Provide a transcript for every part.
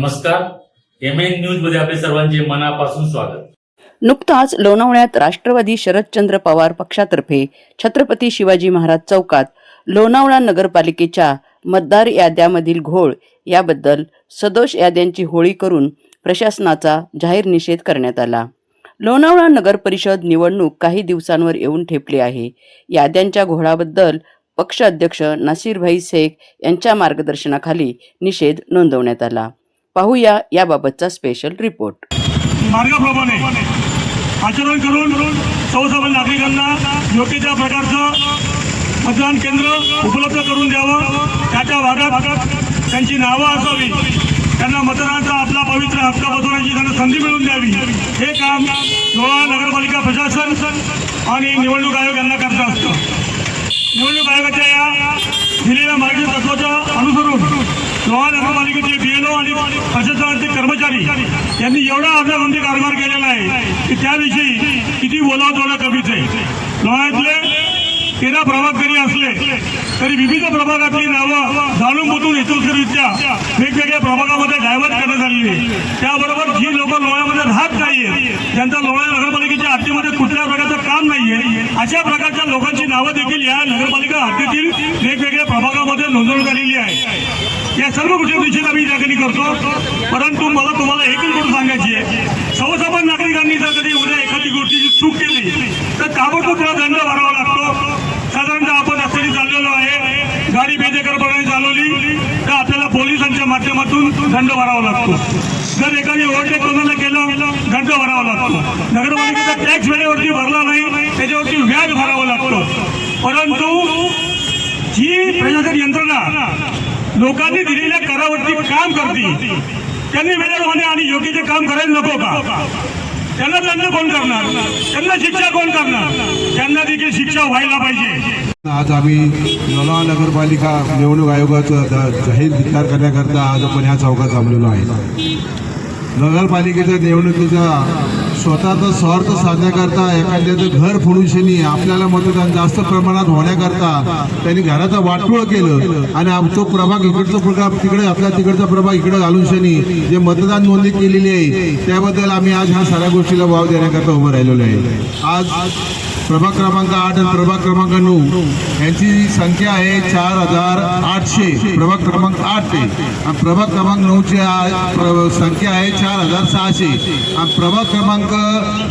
नमस्कार. M N न्यूजमध्ये आपले सर्वांचे मनापासून स्वागत. नुकताच लोणावळ्यात राष्ट्रवादी शरदचंद्र पवार पक्षातर्फे छत्रपती शिवाजी महाराज चौकात लोणावळा नगरपालिकेच्या मतदार याद्यामधील घोळ याबद्दल सदोष याद्यांची होळी करून प्रशासनाचा जाहीर निषेध करण्यात आला. लोणावळा नगर परिषद निवडणूक काही दिवसांवर येऊन ठेपली आहे. याद्यांच्या घोळाबद्दल पक्ष अध्यक्ष नासिरभाई शेख यांच्या मार्गदर्शनाखाली निषेध नोंदवण्यात आला. पाहूया याबाबतचा स्पेशल रिपोर्ट मार्गाप्रमाणे आचरण करून सर्वसामान्य नागरिकांना योग्य त्या प्रकारचं मतदान केंद्र उपलब्ध करून द्यावं. त्याच्या भागात त्यांची नावं असावी. त्यांना मतदानाचा आपला पवित्र हक्क बसवण्याची त्यांना संधी मिळवून द्यावी. हे काम लोहा नगरपालिका प्रशासन आणि निवडणूक आयोग यांना करतं असतं. निवडणूक आयोगाच्या या दिलेल्या मार्गदर्शक अनुसरून लोहा नगरपालिकेचे बीएलओ आणि प्रशासनाचे कर्मचारी यांनी एवढा अर्धागुंठी कारभार केलेला आहे की त्याविषयी किती बोलावं तेवढं कमीच आहे. लोह्यातले तेरा प्रभाग जरी असले तरी विविध प्रभागातली नावं जाणून बुजून हेतुसरित्या वेगवेगळ्या प्रभागामध्ये डायव्हर्ट करण्यात आलेली आहे. त्याबरोबर जी लोक लोह्यामध्ये राहत नाहीये त्यांचा लोहा नगरपालिकेच्या हद्दीमध्ये कुठल्या प्रकारचं काम नाहीये अशा प्रकारच्या लोकांची नावं देखील या नगरपालिका हद्दीतील वेगवेगळ्या प्रभागामध्ये नोंदवण्यात आलेली आहे या सर्व गोष्टी मी आम्ही त्या ठिकाणी करतो. परंतु मला तुम्हाला एकच गोष्ट सांगायची आहे. सर्वसामान्य नागरिकांनी जर कधी उद्या एखादी गोष्टीची चूक केली तर ताबडतोब तुला दंड भरावा लागतो. साधारणतः आपण रस्त्याने चाललेलो आहे. गाडी बेदखलपणाने चालवली तर आपल्याला पोलिसांच्या माध्यमातून दंड भरावा लागतो. जर एखादी ओव्हरटेक कोणाला केलं दंड भरावा लागतो. नगरपालिकेचा टॅक्स वेळेवरती भरला नाही त्याच्यावरती व्याज भरावं लागतं. परंतु जी प्रशासन यंत्रणा लोकांनी दिलेल्या करावरती काम करते त्यांनी वेळेप्रमाणे आणि योग्य ते काम करायला नको का? त्यांना दंड कोण करणार? त्यांना शिक्षा कोण करणार? त्यांना देखील शिक्षा व्हायला पाहिजे. आज आम्ही लोणावळा नगरपालिका निवडणूक आयोगाचं जाहीर विचार करण्याकरता आज आपण ह्या चौकात जमलेलो आहे. नगरपालिकेच्या निवडणुकीचा स्वतःचा स्वार्थ साधण्याकरता एखाद्याचं घर फोडूशनी आपल्याला मतदान जास्त प्रमाणात होण्याकरता त्यांनी घराचं वाटोळ केलं आणि आम- तो प्रभाग इकडचा प्रभाग तिकडे आपल्या तिकडचा प्रभाग इकडे घालून शनी जे मतदान नोंदणी केलेली आहे त्याबद्दल आम्ही आज ह्या साऱ्या गोष्टीला वाव देण्याकरता उभं राहिलेलो आहे. आज प्रभाग क्रमांक आठ आणि प्रभाग क्रमांक नऊ. यांची संख्या आहे चार हजार आठशे. प्रभाग क्रमांक आठ आहे आणि प्रभाग क्रमांक नऊची प्र- संख्या आहे चार हजार सहाशे. आणि प्रभाग क्रमांक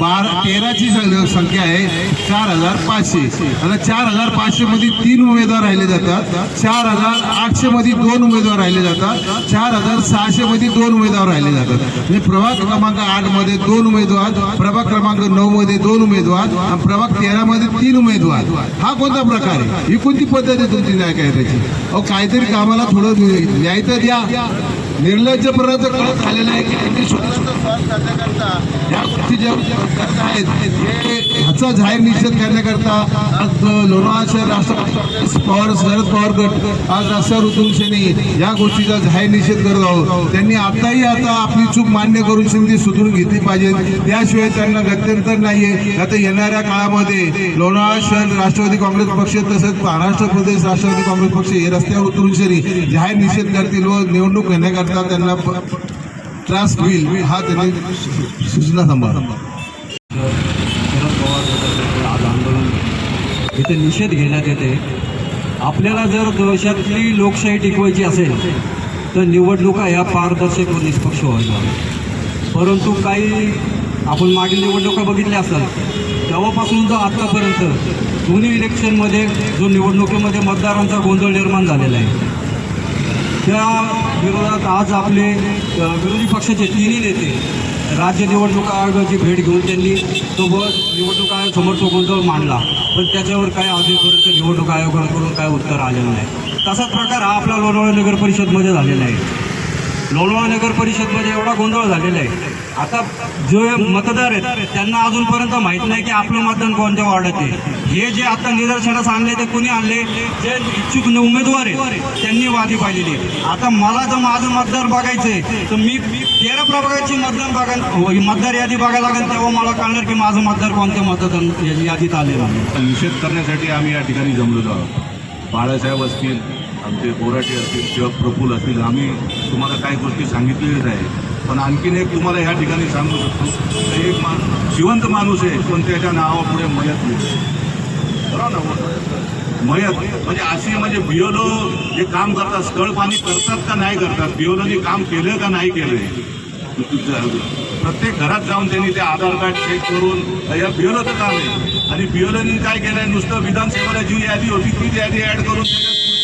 बारा तेराची सं- संख्या आहे चार हजार पाचशे. आता चार हजार पाचशे मध्ये तीन उमेदवार राहिले जातात. चार हजार आठशे मध्ये दोन उमेदवार राहिले जातात. चार हजार सहाशे मध्ये दोन उमेदवार राहिले जातात. म्हणजे प्रभाग क्रमांक आठमध्ये दोन उमेदवार प्रभाग क्रमांक नऊ मध्ये दोन उमेदवार आणि प्रभाग तेरामध्ये तीन उमेदवार. हा कोणता प्रकार आहे? ही कोणती पद्धत आहे तुमची न्याय कायद्याची अहो काहीतरी कामाला थोडं न्याय तर द्या. निर्लज्जपणाचं कळत झालेलं आहे की त्यांनी या गोष्टी ज्या करत आहेत ह्याचा जाहीर निषेध करण्याकरता आज लोणावळा शहर राष्ट्रवादी पवार शरद पवार गट आज रस्त्यावर उतरून या गोष्टीचा जाहीर निषेध करत आहोत. त्यांनी आताही आता आपली चूक मान्य करून ती सुधारून घेतली पाहिजे. त्याशिवाय त्यांना गत्यंतर नाहीये. आता येणाऱ्या काळामध्ये लोणावळा शहर राष्ट्रवादी काँग्रेस पक्ष तसंच महाराष्ट्र प्रदेश राष्ट्रवादी काँग्रेस पक्ष हे रस्त्यावर उतरून शनी जाहीर निषेध करतील व निवडणूक घेण्याकरता त्यांना त्रास होईल हा त्यांनी सूचना सांभाळा. शरद पवार आज आंदोलन. इथे निषेध घेण्यात येते. आपल्याला जर देशातली लोकशाही टिकवायची असेल तर निवडणुका ह्या पारदर्शक व निष्पक्ष व्हायला परंतु काही आपण मागील निवडणुका बघितल्या असतात. तेव्हापासून जो आत्तापर्यंत दोन्ही इलेक्शनमध्ये जो निवडणुकीमध्ये मतदारांचा गोंधळ निर्माण झालेला आहे त्या विरोधात आज आपले विरोधी पक्षाचे तिन्ही नेते राज्य निवडणूक आयोगाची भेट घेऊन त्यांनी तो निवडणूक आयोगासमोर तो गोंधळ मांडला. पण त्याच्यावर काय अजूनपर्यंत निवडणूक आयोगाकडून काय उत्तर आलेलं नाही. तसाच प्रकार हा आपला लोणावळा नगर परिषदमध्ये झालेला आहे. लोणावळा नगर परिषदमध्ये एवढा गोंधळ झालेला आहे. आता जे मतदार आहेत त्यांना अजूनपर्यंत माहीत नाही की आपलं मतदान कोणत्या वार्डात आहे. हे जे आता निदर्शनास आणले ते कुणी आणले? जे इच्छुक उमेदवार आहेत त्यांनी वादी पाहिलेली आहे. आता मला जर माझं मतदार बघायचं आहे तर मी तेरा प्रभागाची मतदान बघा हो, मतदार यादी बघायला लागेल तेव्हा मला कळणार की माझं मतदार कोणत्या मतदान यादीत आलेलं आहे. निषेध करण्यासाठी आम्ही या ठिकाणी जमलेलो आहोत. बाळासाहेब असतील आमचे बोराटे असतील किंवा प्रफुल असतील आम्ही तुम्हाला काही गोष्टी सांगितलेल्याच आहे पण आणखीन एक तुम्हाला ह्या ठिकाणी सांगू शकतो तर एक मा जिवंत माणूस आहे पण त्याच्या नावापुढे मयत मिळते बरोबर ना? मयत म्हणजे अशी म्हणजे बिओलो जे काम करतात स्थळ पाणी करतात का नाही करतात बिओलोनी काम केलं का नाही केलं प्रत्येक घरात जाऊन त्यांनी ते आधार कार्ड चेक करून या बिओलोचं काम आहे. आणि बिओलोनी काय केलंय? नुसतं विधानसभेला जी यादी होती ती यादी ऍड करून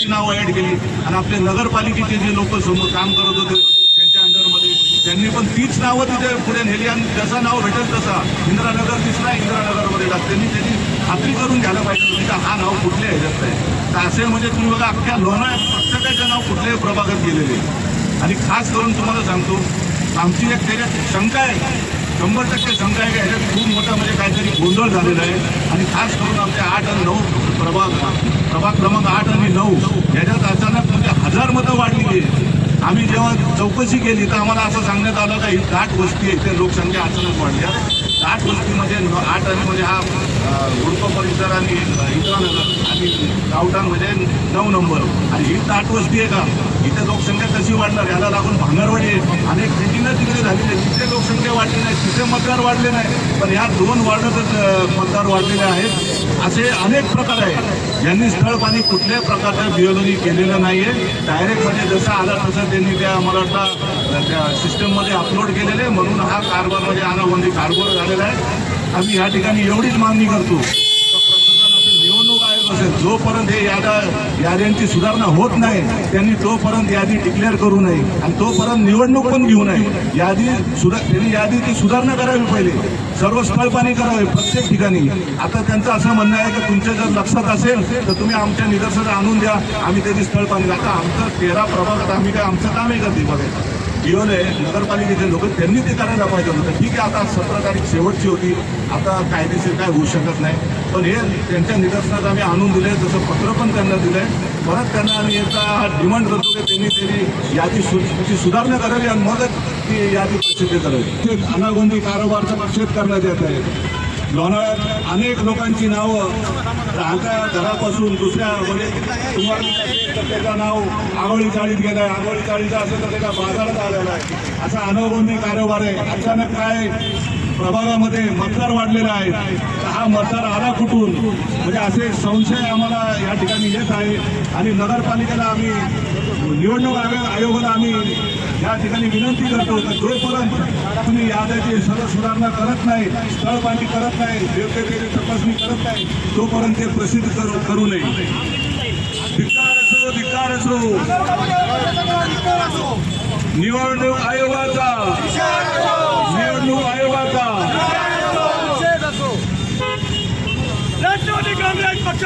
त्याच्यात नावं ऍड केली. आणि आपले नगरपालिकेचे जे लोक समोर काम करत होते त्यांच्या अंडरमध्ये त्यांनी पण तीच नावं तिथे पुढे नेली आणि जसं नाव भेटेल तसा इंदिरानगर तिसरा इंदिरानगरमध्ये टाक. त्यांनी त्यांनी खात्री करून घ्यायला पाहिजे तुम्ही का हा नाव कुठल्या ह्याच्यात आहे. तर असे म्हणजे तुम्ही बघा अख्ख्या लोणा प्रत्येकाचं नाव कुठल्याही प्रभागात गेलेले. आणि खास करून तुम्हाला सांगतो आमची एक त्याच्यात शंका आहे. शंभर टक्के शंका आहे का ह्याच्यात खूप मोठा म्हणजे काहीतरी गोंधळ झालेला आहे. आणि खास करून आमच्या आठ आणि नऊ प्रभाग प्रभाग क्रमांक आठ आणि नऊ ह्याच्यात अचानक म्हणजे हजार मतं वाढलेली आहे आम्ही जेव्हा चौकशी केली तर आम्हाला असं सांगण्यात आलं का ही दाट वस्ती आहे इथे लोकसंख्या अचानक वाढल्या. आठ गोष्टीमध्ये आठ आणि म्हणजे हा गुडप परिसर आणि इंद्रानगर आणि गावठाण म्हणजे नऊ नंबर. आणि ही दाट वस्ती आहे का? इथे लोकसंख्या कशी वाढणार? याला लागून भांगरवाडी आहे. अनेक भेटीनं तिकडे झालेली आहे तिथे लोकसंख्या वाढली नाही. तिथे मतदार वाढले नाही. पण ह्या दोन वार्डातच मतदार वाढलेले आहेत. असे अनेक प्रकार आहेत. यांनी स्थळ पाणी कुठल्याही प्रकारच्या बिओलोनी केलेलं नाही डायरेक्ट म्हणजे जसं आला तसं त्यांनी त्या मला वाटतं त्या सिस्टममध्ये अपलोड केलेले म्हणून हा कारभार म्हणजे अनाबंदी कारभार झालेला आहे. आम्ही या ठिकाणी एवढीच मागणी करतो. प्रशासन असेल, निवडणूक आयोग असेल जोपर्यंत हे याद्या याद्यांची सुधारणा होत नाही त्यांनी तोपर्यंत यादी डिक्लेअर करू नये. आणि तोपर्यंत निवडणूक पण घेऊ नये. यादी सुधा त्यांनी यादीची सुधारणा करावी पहिले. सर्व स्थळपाणी करावे प्रत्येक ठिकाणी. आता त्यांचं असं म्हणणं आहे की तुमच्या जर लक्षात असेल तर तुम्ही आमच्या निदर्शनात आणून द्या. आम्ही त्याची स्थळपाणी आता आमचं तेरा प्रभागात आम्ही काय आमचं काम आहे का ते बघायचं डीओने नगरपालिकेचे लोक त्यांनी ते करायला पाहिजे होतं. ठीक आहे आता सतरा तारीख शेवटची होती. आता कायदेशीर काय होऊ शकत नाही. पण हे त्यांच्या निदर्शनात आम्ही आणून दिले जसं पत्र पण त्यांना दिलंय. परत त्यांना आम्ही याचा डिमांड करतो की त्यांनी त्यांनी यादी सुची सुधारणा करावी आणि मगच ती यादी प्रसिद्ध करावी. अनागोंदी कारभारचा निषेध करण्यात येत आहे. लोणावळ्यात अनेक लोकांची नावं राहत्या घरापासून दुसऱ्या म्हणजे तुम्हाला त्याचं नाव आगोळी चाळीत गेलंय आगोळी चाळीचं असेल तर त्याच्या बाजारात आलेला आहे. असा अनवगोंदी कारोबार आहे. अचानक काय प्रभागामध्ये मतदार वाढलेला आहे तर हा मतदार आला कुठून? म्हणजे असे संशय आम्हाला या ठिकाणी येत आहे. आणि नगरपालिकेला आम्ही निवडणूक आयोग आयोगाला आम्ही या ठिकाणी विनंती करतो की जोपर्यंत तुम्ही याद्याची सर्व सुधारणा करत नाही स्थळ पाणी करत नाही योग्य ते तपासणी करत नाही तोपर्यंत ते प्रसिद्ध करू करू नये. धिक्कार असो धिक्कार असो. निवडणूक आयोगाचा निवडणूक आयोगाचा राष्ट्रवादी काँग्रेस पक्ष शरद पवार गटाचा राष्ट्रवादी काँग्रेस